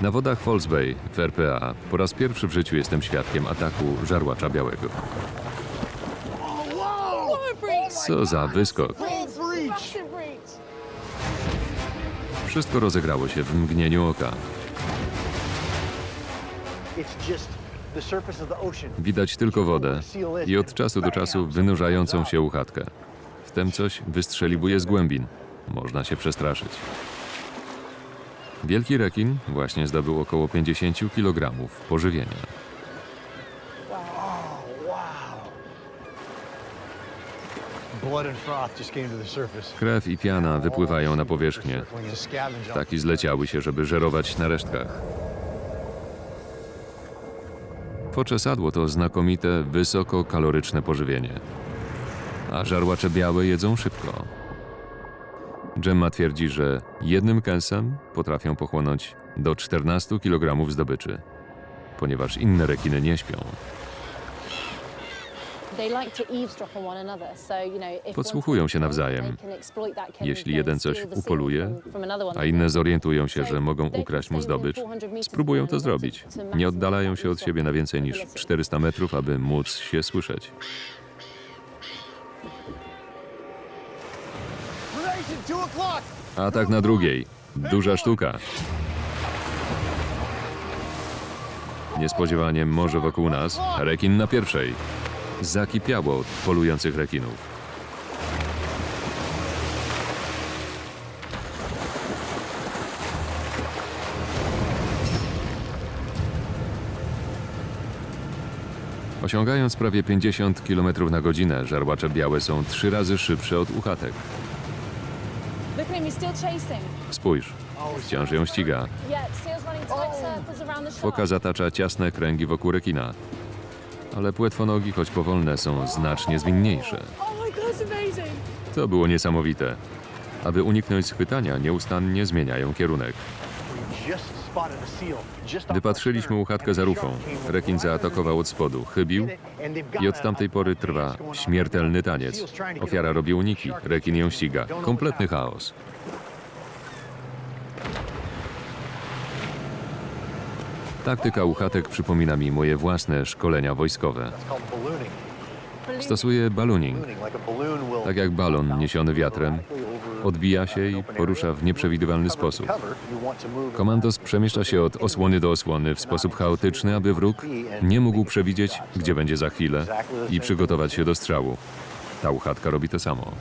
Na wodach Falls Bay w RPA po raz pierwszy w życiu jestem świadkiem ataku żarłacza białego. Co za wyskok. Wszystko rozegrało się w mgnieniu oka. Widać tylko wodę i od czasu do czasu wynurzającą się uchatkę. Wtem coś wystrzeliwuje z głębin. Można się przestraszyć. Wielki rekin właśnie zdobył około 50 kg pożywienia. Krew i piana wypływają na powierzchnię. Ptaki zleciały się, żeby żerować na resztkach. Poczesadło to znakomite, wysokokaloryczne pożywienie. A żarłacze białe jedzą szybko. Gemma twierdzi, że jednym kęsem potrafią pochłonąć do 14 kg zdobyczy, ponieważ inne rekiny nie śpią. Podsłuchują się nawzajem. Jeśli jeden coś upoluje, a inne zorientują się, że mogą ukraść mu zdobycz, spróbują to zrobić. Nie oddalają się od siebie na więcej niż 400 metrów, aby móc się słyszeć. Atak na drugiej. Duża sztuka. Niespodziewanie morze wokół nas, rekin na pierwszej. Zakipiało od polujących rekinów. Osiągając prawie 50 km na godzinę, żarłacze białe są trzy razy szybsze od uchatek. Spójrz, wciąż ją ściga. Foka zatacza ciasne kręgi wokół rekina. Ale płetwonogi, choć powolne, są znacznie zwinniejsze. To było niesamowite. Aby uniknąć schwytania, nieustannie zmieniają kierunek. Wypatrzyliśmy uchatkę za rufą. Rekin zaatakował od spodu, chybił i od tamtej pory trwa śmiertelny taniec. Ofiara robi uniki, rekin ją ściga. Kompletny chaos. Taktyka uchatek przypomina mi moje własne szkolenia wojskowe. Stosuję ballooning. Tak jak balon niesiony wiatrem, odbija się i porusza w nieprzewidywalny sposób. Komandos przemieszcza się od osłony do osłony w sposób chaotyczny, aby wróg nie mógł przewidzieć, gdzie będzie za chwilę i przygotować się do strzału. Ta uchatka robi to samo.